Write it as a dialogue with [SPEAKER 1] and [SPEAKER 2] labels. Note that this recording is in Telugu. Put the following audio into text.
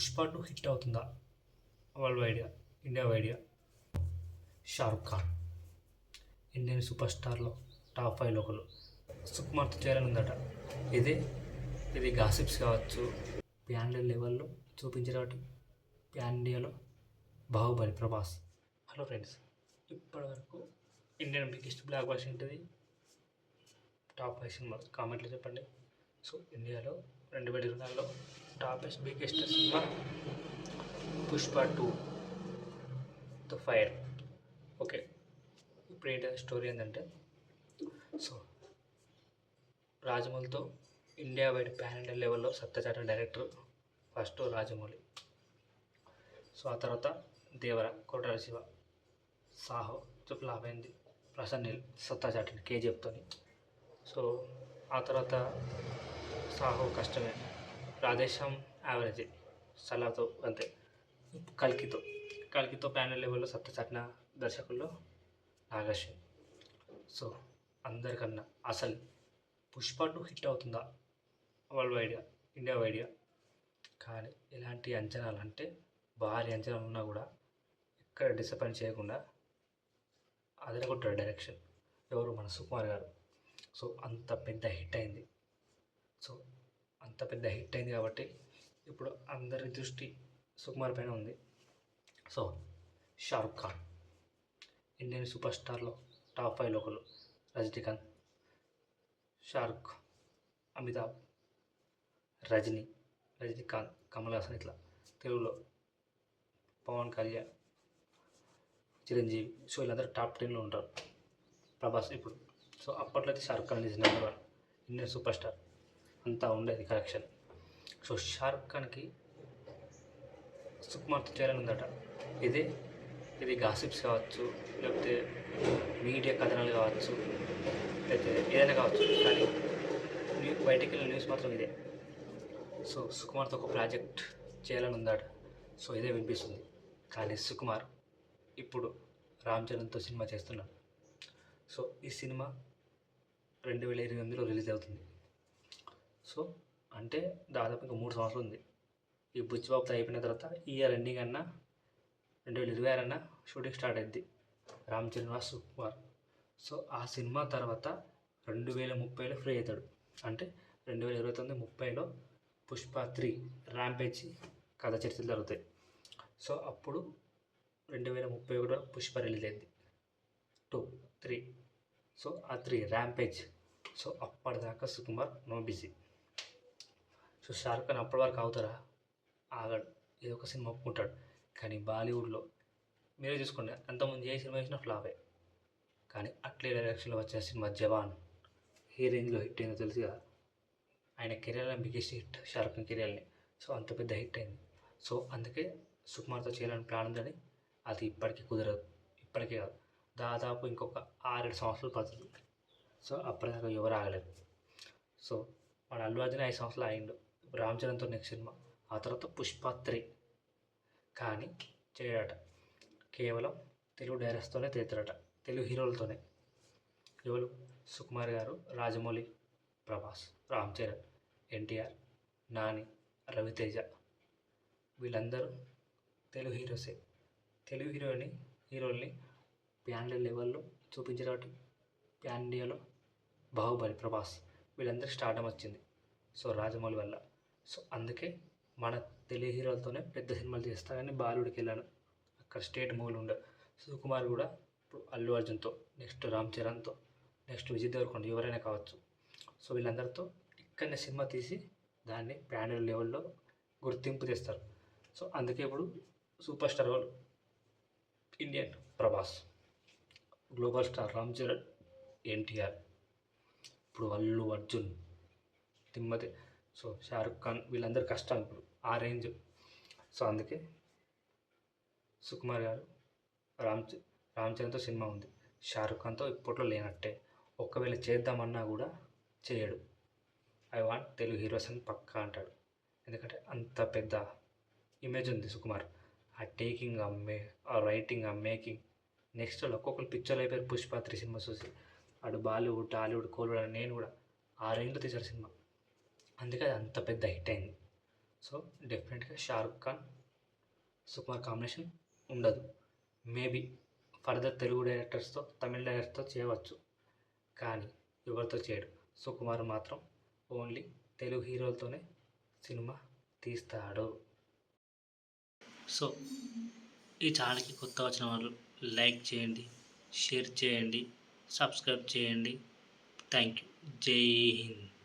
[SPEAKER 1] పుష్ప టూ హిట్ అవుతుందా? వరల్డ్ వైడ్గా ఇండియా వైడ్గా. షారుఖ్ ఖాన్ ఇండియన్ సూపర్ స్టార్లో టాప్ ఫైవ్లో ఒకరు. సుకుమార్తో చేరని ఇదే ఇది గాసిప్స్ కావచ్చు. ప్యాన్ లెవెల్లో చూపించారు కాబట్టి ప్యాన్ ఇండియాలో బాహుబలి ప్రభాస్. హలో ఫ్రెండ్స్ ఇప్పటివరకు ఇండియన్ బిగ్గెస్ట్ బ్లాక్ బాస్ ఏంటిది టాప్ ఫైవ్ సినిమా కామెంట్లో చెప్పండి. సో ఇండియాలో రెండు వేల ఇరవై నాలుగులో toppest biggest cinema Pushpa two the fire okay ఇప్పుడు ఏంటంటే స్టోరీ ఏంటంటే సో రాజమౌళితో ఇండియా వైడ్ ప్యాన్ ఇండియా లెవెల్లో సత్యచాట డైరెక్టర్ ఫస్ట్ రాజమౌళి. సో ఆ తర్వాత దేవర కోటాల శివ సాహో ఫ్లాప్ అయింది ప్రసన్నీల్ కే కేజీఎఫ్తోని సో ఆ తర్వాత సాహో కష్టమే. రాధేశ్యామ్ యావరేజ్ సలాతో అంతే. కల్కితో. కల్కితో ప్యానల్ లెవెల్లో సత్యచాటిన దర్శకుల్లో నాగశ్విన్ సో అందరికన్నా అసలు పుష్ప టూ హిట్ అవుతుందా? వరల్డ్ వైడ్గా ఇండియా వైడ్గా కానీ ఎలాంటి అంచనాలు అంటే భారీ అంచనాలు ఉన్నా కూడా ఎక్కడ డిసప్పాయింట్ చేయకుండా అదరగొట్టాడు డైరెక్షన్ ఎవరు? మన సుకుమార్ గారు. సో అంత పెద్ద హిట్ అయింది. సో అంత పెద్ద హిట్ అయింది కాబట్టి ఇప్పుడు అందరి దృష్టి సుకుమార్ పైన ఉంది. So Shahrukh Khan Indian super స్టార్లో top five ఒకరు రజనీకాంత్ షారుఖ్ అమితాబ్ రజనీ రజనీకాంత్ కమల్ హాసన్ ఇట్లా తెలుగులో పవన్ కళ్యాణ్ చిరంజీవి సో వీళ్ళందరూ టాప్ టెన్లో ఉంటారు. ప్రభాస్ ఇప్పుడు. సో అప్పట్లో అయితే Shahrukh Khan is number one Indian super star. అంతా ఉండేది కరెక్షన్. సో షారుఖ్ ఖాన్కి సుకుమార్తో చేయాలని ఉందట. ఇదే ఇది గాసిప్స్ కావచ్చు లేకపోతే మీడియా కథనాలు కావచ్చు లేకపోతే ఏదైనా కావచ్చు కానీ న్యూ బయటికి వెళ్ళిన న్యూస్ మాత్రం ఇదే. సో సుకుమార్తో ఒక ప్రాజెక్ట్ చేయాలని ఉందట. సో ఇదే వినిపిస్తుంది. కానీ సుకుమార్ ఇప్పుడు రామ్ చరణ్తో సినిమా చేస్తున్నాడు. సో ఈ సినిమా రెండు వేల ఇరవై ఎనిమిదిలో రిలీజ్ అవుతుంది. సో అంటే దాదాపు ఇంకా మూడు సంవత్సరాలు ఉంది ఈ బుచ్చిబాబుతో అయిపోయిన తర్వాత ఈ ఇయర్ ఎండింగ్ అన్నా రెండు వేల ఇరవై ఆరు అన్నా షూటింగ్ స్టార్ట్ అయింది రామ్ చరణ్ కుమార్ సుకుమార్. సో ఆ సినిమా తర్వాత రెండు వేల ముప్పైలో ఫ్రీ అవుతాడు అంటే రెండు వేల ఇరవై తొమ్మిది ముప్పైలో పుష్ప త్రీ ర్యాంపేజ్ కథ చర్చలు జరుగుతాయి. సో అప్పుడు రెండు వేల ముప్పై ఒకటిలో పుష్ప రిలీజ్ అయింది. Two three. సో ఆ త్రీ ర్యాంపేజ్ సో అప్పటిదాకా Sukumar no busy. So Shahrukh Khan అప్పటి వరకు అవుతారా ఆగడు. ఏదో ఒక సినిమా ఒప్పుకుంటాడు. కానీ బాలీవుడ్లో మీరే చూసుకోండి. అంతకుముందు ఏ సినిమా వేసినా ఫ్లాపే కానీ అట్లే డైరెక్షన్లో వచ్చిన సినిమా జవాన్. ఏ రేంజ్లో హిట్ అయిందో తెలుసు కదా ఆయన కెరియర్లో బిగ్గెస్ట్ హిట్ షారుఖ్ ఖాన్ కెరియర్ని సో అంత పెద్ద హిట్ అయింది. సో అందుకే సుకుమార్తో చేయాలని ప్లాన్ ఉందని అది ఇప్పటికీ కుదరదు. ఇప్పటికే కాదు. దాదాపు ఇంకొక ఆరేడు సంవత్సరాలు పడుతుంది. సో అప్పటిదాకా ఎవరు ఆగలేదు. సో మన అల్లు అర్జున్ ఐదు సంవత్సరాలు అయిండు రామ్ చరణ్తో నెక్స్ట్ సినిమా. ఆ తర్వాత పుష్ప త్రీ. కానీ చేయడట. కేవలం తెలుగు డైరెక్టర్స్తోనే తీస్తారట తెలుగు హీరోలతోనే. ఎవరు? సుకుమార్ గారు రాజమౌళి ప్రభాస్ రామ్ చరణ్ ఎన్టీఆర్ నాని రవితేజ. వీళ్ళందరూ తెలుగు హీరోసే. తెలుగు హీరోని హీరోల్ని ప్యాన్ లెవెల్లో చూపించడానికి ప్యాన్ ఇండియాలో బాహుబలి ప్రభాస్ వీళ్ళందరికీ స్టార్టం వచ్చింది. సో రాజమౌళి వల్ల. సో అందుకే మన తెలుగు హీరోలతోనే పెద్ద సినిమాలు చేస్తా కానీ బాలీవుడ్కి వెళ్ళాను. అక్కడ స్టేట్ మూవీలు ఉండే. సుకుమార్ కూడా ఇప్పుడు అల్లు అర్జున్తో నెక్స్ట్ రామ్ చరణ్తో నెక్స్ట్ విజయ్ దేవరకొండ ఎవరైనా కావచ్చు. సో వీళ్ళందరితో ఇక్కడనే సినిమా తీసి దాన్ని బ్రాండెడ్ లెవెల్లో గుర్తింపు తెస్తారు. సో అందుకే ఇప్పుడు సూపర్ స్టార్ వాళ్ళు Indian Prabhas global star Ram Charan NTR ఇప్పుడు అల్లు అర్జున్ తిమ్మతి సో షారుఖ్ ఖాన్ వీళ్ళందరూ కష్టం ఇప్పుడు ఆ రేంజ్. సో అందుకే సుకుమార్ గారు రామ్ రామ్ చరణ్తో సినిమా ఉంది. షారుఖ్ ఖాన్తో ఇప్పట్లో లేనట్టే. ఒకవేళ చేద్దామన్నా కూడా చేయడు. ఐ వాంట్ తెలుగు హీరోస్ అని పక్కా అంటాడు. ఎందుకంటే అంత పెద్ద ఇమేజ్ ఉంది సుకుమార్. ఆ టేకింగ్ ఆ మే ఆ రైటింగ్ ఆ మేకింగ్. నెక్స్ట్ వాళ్ళు ఒక్కొక్కరు పిక్చర్లు అయిపోయారు పుష్ప త్రీ సినిమా చూసి అటు బాలీవుడ్ టాలీవుడ్ కోలీవుడ్ అని నేను కూడా ఆ రేంజ్లో తీశారు సినిమా. అందుకే అది అంత పెద్ద హిట్ అయింది. సో డెఫినెట్గా షారుఖ్ ఖాన్ సుకుమార్ కాంబినేషన్ ఉండదు. మేబీ ఫర్దర్ తెలుగు డైరెక్టర్స్తో తమిళ డైరెక్టర్తో చేయవచ్చు. కానీ ఎవరితో చేయడు. సుకుమార్ మాత్రం ఓన్లీ తెలుగు హీరోలతోనే సినిమా తీస్తాడు. సో ఈ ఛానల్కి కొత్త వచ్చిన వాళ్ళు లైక్ చేయండి షేర్ చేయండి సబ్స్క్రైబ్ చేయండి. థ్యాంక్ యూ జై హింద్.